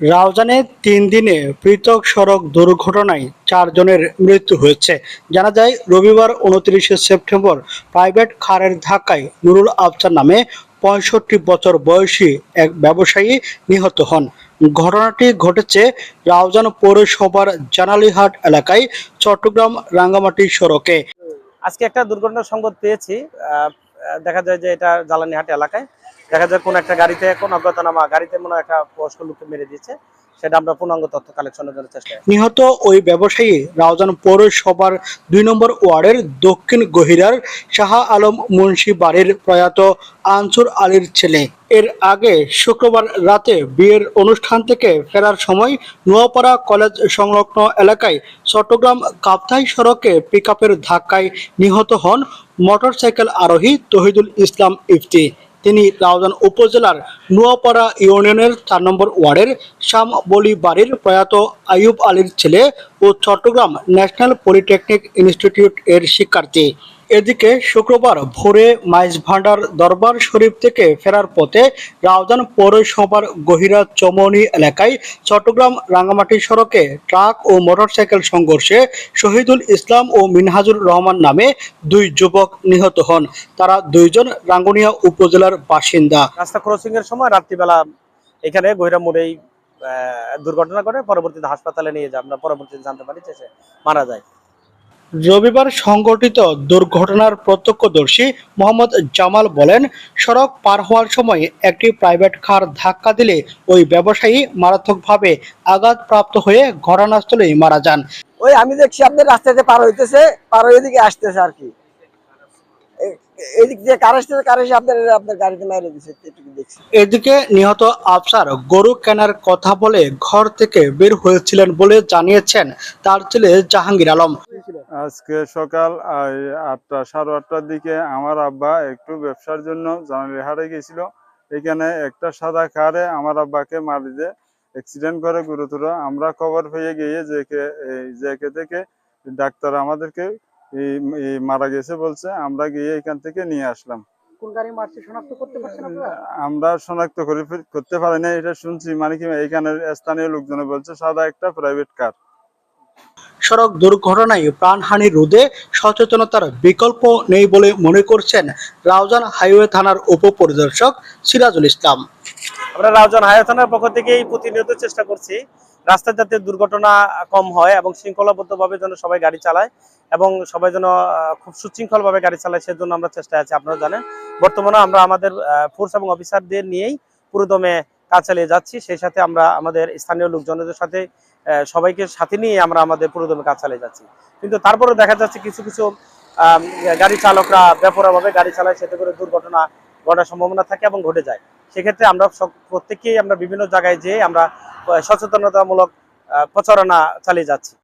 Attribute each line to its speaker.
Speaker 1: রাউজানে তিন দিনে পৃথক সড়ক দুর্ঘটনায় চারজনের মৃত্যু হয়েছে। জানা যায়, রবিবার উনত্রিশে সেপ্টেম্বর প্রাইভেট কারের ধাক্কায় নুরুল আফসার নামে পঁয়ষট্টি বছর বয়সী এক ব্যবসায়ী নিহত হন। ঘটনাটি ঘটেছে রাউজান পৌরসভার জানালিহাট এলাকায়, চট্টগ্রাম রাঙ্গামাটি সড়কে।
Speaker 2: আজকে একটা দুর্ঘটনার সংবাদ পেয়েছি। দেখা যায় যে এটা জ্বালানিহাট এলাকায়। দেখা যায় কোন একটা গাড়িতে, কোন অজ্ঞাতনামা গাড়িতে মনে একটা বয়স্ক লোককে মেরে দিয়েছে। সেটা আমরা পূর্ণাঙ্গ তথ্য কালেকশনের জন্য চেষ্টা
Speaker 1: নিহত ওই ব্যবসায়ী রাউজান পৌরসভার দুই নম্বর ওয়ার্ডের দক্ষিণ গহিরার শাহ আলম মুন্সি বাড়ির প্রয়াত আনসুর আলীর ছেলে। এর আগে শুক্রবার রাতে বিয়ের অনুষ্ঠান থেকে ফেরার সময় নোয়াপাড়া কলেজ সংলগ্ন এলাকায় চট্টগ্রাম কাপ্তাই সড়কে পিকআপের ধাক্কায় নিহত হন মোটরসাইকেল আরোহী তহিদুল ইসলাম ইফতি। তিনি রাউজান উপজেলার নোয়াপাড়া ইউনিয়নের চার নম্বর ওয়ার্ডের শ্যামবলি বলি বাড়ির প্রয়াত আয়ুব আলীর ছেলে ও চট্টগ্রাম ন্যাশনাল পলিটেকনিক ইনস্টিটিউট এর শিক্ষার্থী। এদিকে শুক্রবার ভোরে মাইজ ভান্ডার দরবার শরীফ থেকে ফেরার পথে রাউজান পৌরসভার গহিরা চমনি এলাকায় চট্টগ্রাম রাঙ্গামাটি সড়কে ট্রাক ও মোটরসাইকেল সংঘর্ষে শহীদুল ইসলাম ও মিনহাজুর রহমান নামে দুই যুবক নিহত হন। তারা দুইজন রাঙ্গুনিয়া উপজেলার বাসিন্দা।
Speaker 2: রাস্তা ক্রসিং এর সময় রাত্রিবেলা এখানে গহিরা মোড়েই দুর্ঘটনা করে পরবর্তীতে হাসপাতালে নিয়ে যায় আমরা পরবর্তীতে জানতে পারি যে মারা যায়।
Speaker 1: রবিবার সংঘটিত দুর্ঘটনার প্রত্যক্ষদর্শী মোহাম্মদ জামাল বলেন সড়ক পার হওয়ার সময় একটি প্রাইভেট কার ধাক্কা দিলে ওই ব্যবসায়ী মারাত্মকভাবে আঘাতপ্রাপ্ত হয়ে ঘটনাস্থলেই মারা যান।
Speaker 3: ওই আমি দেখছি আপনার রাস্তাতে পার হইতেছে পার হয়ে দিকে আসতেছে আর কি। এদিকে
Speaker 1: নিহত আফসার গরু কেনার কথা বলে ঘর থেকে বের হয়েছিলেন বলে জানিয়েছেন তার ছেলে জাহাঙ্গীর আলম।
Speaker 4: আজকে সকাল আটটা সাড়ে আটটার দিকে আমার আব্বা একটু ব্যবসার জন্য জানালি হারে গেছিল। এখানে একটা সাদা কারে আমার আব্বাকে মারি দিয়ে অ্যাক্সিডেন্ট করে গুরুতর। আমরা খবর পেয়ে গিয়ে জেকে এই জেকে থেকে ডাক্তার আমাদেরকে মারা গেছে বলছে। আমরা গিয়ে এখান থেকে নিয়ে আসলাম।
Speaker 1: কোন গাড়ি মারছে? শনাক্ত করতে পারছেন
Speaker 4: আমরা শনাক্ত করে করতে পারি না এটা শুনছি। মানে কি এখানে স্থানীয় লোকজনে বলছে সাদা একটা প্রাইভেট কার
Speaker 1: সড়ক দুর্ঘটনায় প্রাণহানি রোধে সচেতনতার বিকল্প নেই বলে মনে করছেন রাউজান হাইওয়ে থানার উপপরিদর্শক সিরাজুল ইসলাম।
Speaker 2: আমরা রাউজান হাইওয়ে থানার পক্ষ থেকেই প্রতিনিয়ত চেষ্টা করছি রাস্তায় যাতে দুর্ঘটনা কম হয় এবং শৃঙ্খলাবদ্ধভাবে যেন সবাই গাড়ি চালায় এবং সবাই যেন খুব সুশৃঙ্খলভাবে গাড়ি চালায় সেজন্য আমরা চেষ্টায় আছি, আপনারা জানেন। বর্তমানে আমরা আমাদের ফোর্স এবং অফিসারদের নিয়েই পুরোদমে কাজ চালিয়ে যাচ্ছি, সেই সাথে আমরা আমাদের স্থানীয় লোকজনদের সাথে সবাইকে সাথে নিয়ে আমরা আমাদের পুরোদমে কাজ চালিয়ে যাচ্ছি। কিন্তু তারপরে দেখা যাচ্ছে কিছু কিছু গাড়ি চালকরা ব্যাপারভাবে গাড়ি চালায়, সেতে করে দুর্ঘটনা ঘটার সম্ভাবনা থাকে এবং ঘটে যায়। সেক্ষেত্রে আমরা প্রত্যেকেই আমরা বিভিন্ন জায়গায় যেয়ে আমরা সচেতনতামূলক প্রচারণা চালিয়ে যাচ্ছি।